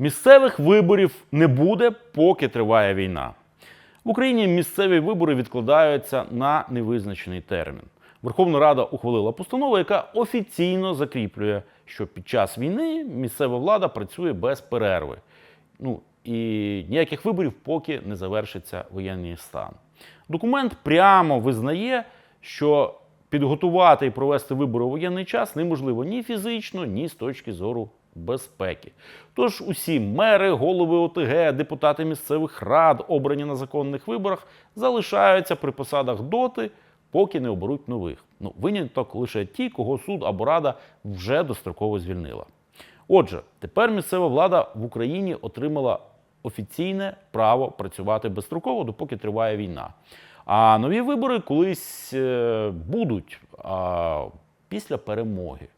Місцевих виборів не буде, поки триває війна. В Україні місцеві вибори відкладаються на невизначений термін. Верховна Рада ухвалила постанову, яка офіційно закріплює, що під час війни місцева влада працює без перерви. Ну і ніяких виборів, поки не завершиться воєнний стан. Документ прямо визнає, що підготувати і провести вибори у воєнний час неможливо ні фізично, ні з точки зору безпеки. Тож усі мери, голови ОТГ, депутати місцевих рад, обрані на законних виборах, залишаються при посадах доти, поки не оберуть нових. Ну, виняток лише ті, кого суд або рада вже достроково звільнила. Отже, тепер місцева влада в Україні отримала офіційне право працювати безстроково, допоки триває війна. А нові вибори колись е, будуть а, після перемоги.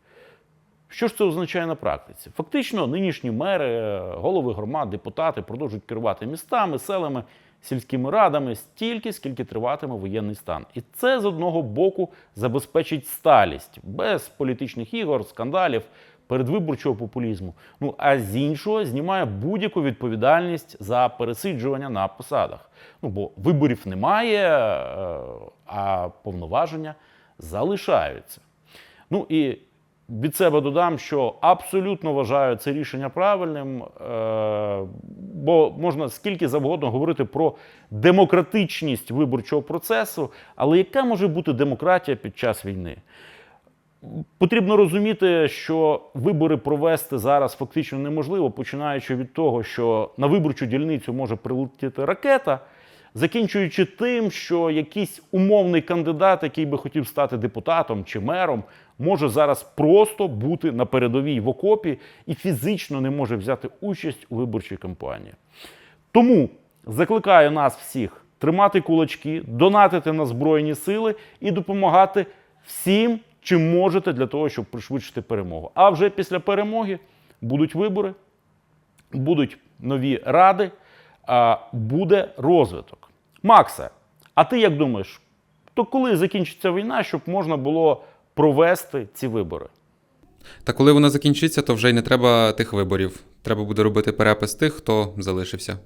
Що ж це означає на практиці? Фактично, нинішні мери, голови громад, депутати продовжують керувати містами, селами, сільськими радами стільки, скільки триватиме воєнний стан. І це з одного боку забезпечить сталість без політичних ігор, скандалів, передвиборчого популізму. Ну а з іншого знімає будь-яку відповідальність за пересиджування на посадах. Ну бо виборів немає, е, а повноваження залишаються. Ну і від себе додам, що абсолютно вважаю це рішення правильним, е, бо можна скільки завгодно говорити про демократичність виборчого процесу, але яка може бути демократія під час війни? Потрібно розуміти, що вибори провести зараз фактично неможливо, починаючи від того, що на виборчу дільницю може прилетіти ракета, закінчуючи тим, що якийсь умовний кандидат, який би хотів стати депутатом чи мером, може зараз просто бути на передовій в окопі і фізично не може взяти участь у виборчій кампанії. Тому закликаю нас всіх тримати кулачки, донатити на Збройні сили і допомагати всім, чим можете для того, щоб пришвидшити перемогу. А вже після перемоги будуть вибори, будуть нові ради, буде розвиток. Максе, а ти як думаєш, то коли закінчиться війна, щоб можна було провести ці вибори? Та коли вона закінчиться, то вже й не треба тих виборів. Треба буде робити перепис тих, хто залишився.